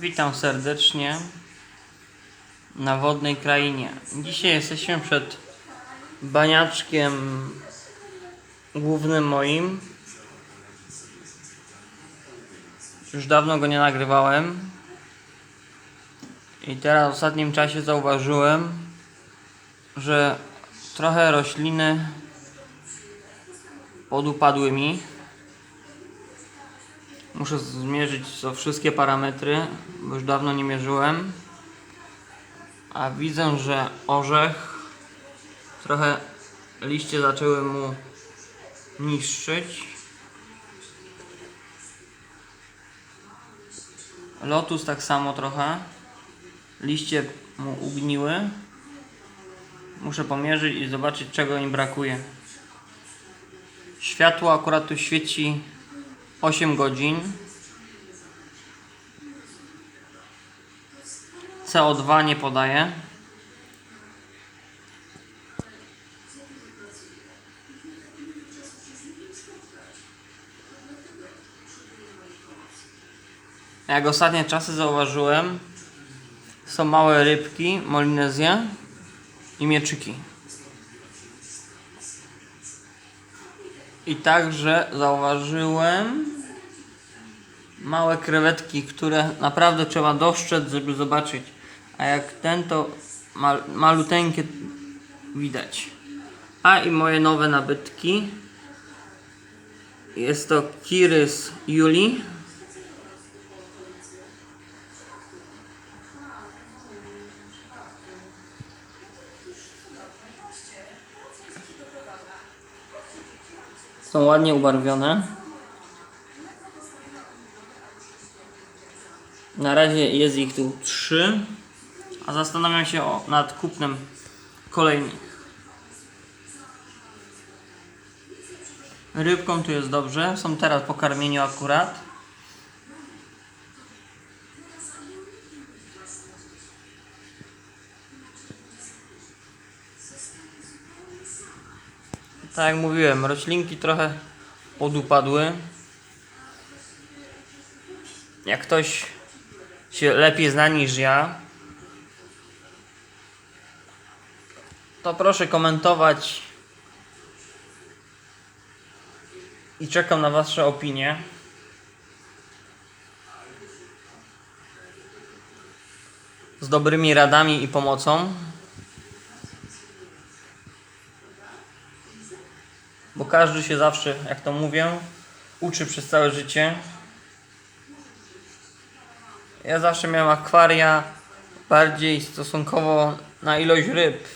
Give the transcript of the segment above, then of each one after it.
Witam serdecznie na wodnej krainie. Dzisiaj jesteśmy przed baniaczkiem głównym moim. Już dawno go nie nagrywałem. I teraz w ostatnim czasie zauważyłem, że trochę rośliny podupadły mi. Muszę zmierzyć co wszystkie parametry, bo już dawno nie mierzyłem. A widzę, że orzech trochę liście zaczęły mu niszczyć. Lotus tak samo trochę. Liście mu ugniły. Muszę pomierzyć i zobaczyć czego im brakuje. Światło akurat tu świeci 8 godzin. CO2 nie podaje. Jak ostatnie czasy zauważyłem, są małe rybki, molinezje i mieczyki. I także zauważyłem małe krewetki, które naprawdę trzeba doszczec, żeby zobaczyć. A jak ten to mal, maluteńkie widać. A i moje nowe nabytki. Jest to Kirys Juli. Są ładnie ubarwione. Na razie jest ich tu trzy, a zastanawiam się o, nad kupnem kolejnych. Rybką tu jest dobrze, są teraz po karmieniu akurat. Tak jak mówiłem, roślinki trochę podupadły. Jak ktoś się lepiej zna niż ja, to proszę komentować i czekam na Wasze opinie. Z dobrymi radami i pomocą. Bo każdy się zawsze, jak to mówię, uczy przez całe życie. Ja zawsze miałem akwaria bardziej stosunkowo na ilość ryb.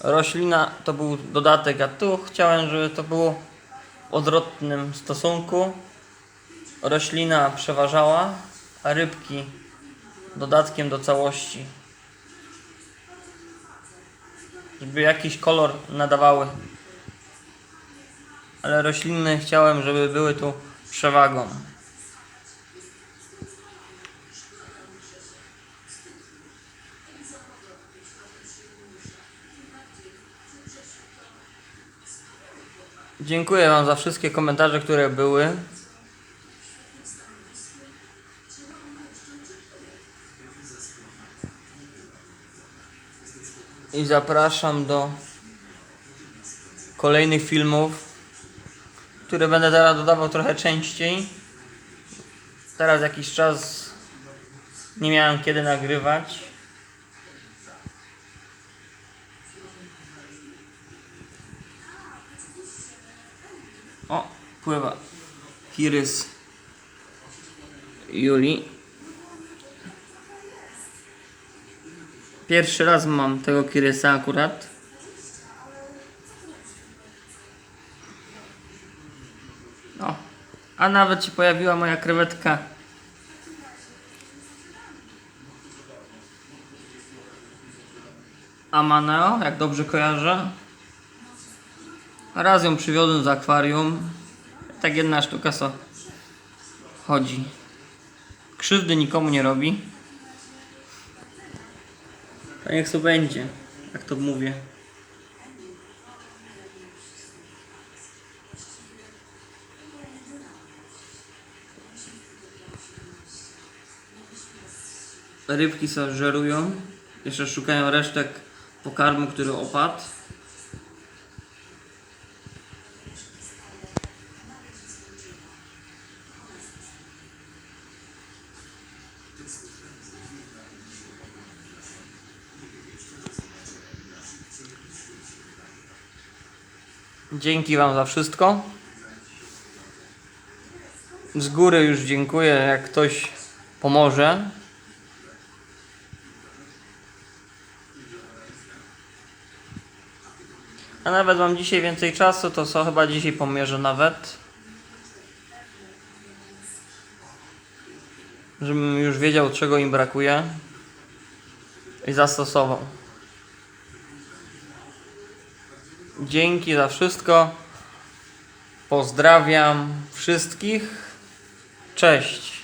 Roślina to był dodatek, a tu chciałem, żeby to było w odwrotnym stosunku. Roślina przeważała, a rybki dodatkiem do całości. Żeby jakiś kolor nadawały. Ale rośliny chciałem, żeby były tu przewagą. Dziękuję Wam za wszystkie komentarze, które były. I zapraszam do kolejnych filmów, które będę teraz dodawał trochę częściej. Teraz jakiś czas nie miałem kiedy nagrywać. O, pływa. Kirys Juli. Pierwszy raz mam tego Kirysa akurat. O, a nawet się pojawiła moja krewetka. Amaneo, jak dobrze kojarzę. Raz ją przywiozłem z akwarium. Tak jedna sztuka so chodzi. Krzywdy nikomu nie robi. To niech to będzie, jak to mówię. rybki sobie żerują. Jeszcze szukają resztek pokarmu, który opadł. Dzięki Wam za wszystko. Z góry już dziękuję, jak ktoś pomoże. A nawet mam dzisiaj więcej czasu, to co chyba dzisiaj pomierzę nawet. Żebym już wiedział, czego im brakuje. I zastosował. Dzięki za wszystko. Pozdrawiam wszystkich. Cześć.